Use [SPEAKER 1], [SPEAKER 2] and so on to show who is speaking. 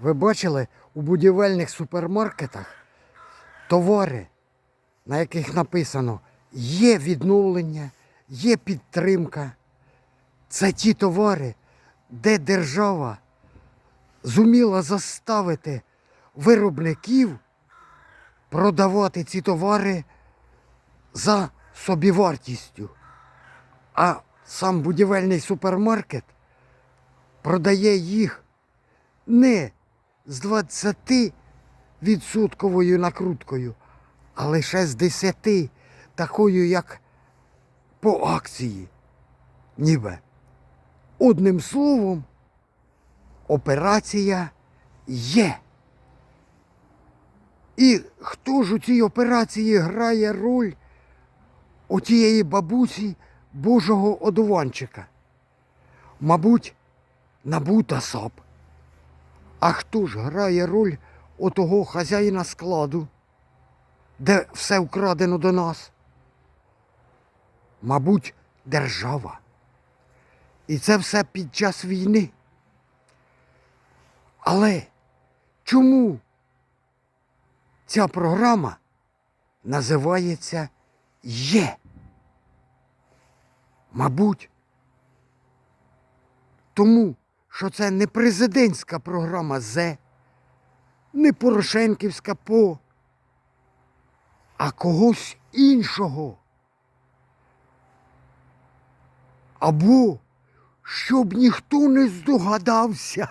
[SPEAKER 1] Ви бачили у будівельних супермаркетах товари, на яких написано є відновлення, є підтримка. Це ті товари, де держава зуміла заставити виробників продавати ці товари за собівартістю. А сам будівельний супермаркет продає їх не з 20 відсотковою накруткою, а лише з 10, такою, як по акції. Ніби. Одним словом, операція є. І хто ж у цій операції грає роль отієї бабусі Божого одуванчика? Мабуть, набута САП. А хто ж грає роль отого хазяїна складу, де все вкрадено до нас? Мабуть, держава. І це все під час війни. Але чому ця програма називається Є? Мабуть, тому, що це не президентська програма З, не Порошенківська ПО, а когось іншого. Або щоб ніхто не здогадався.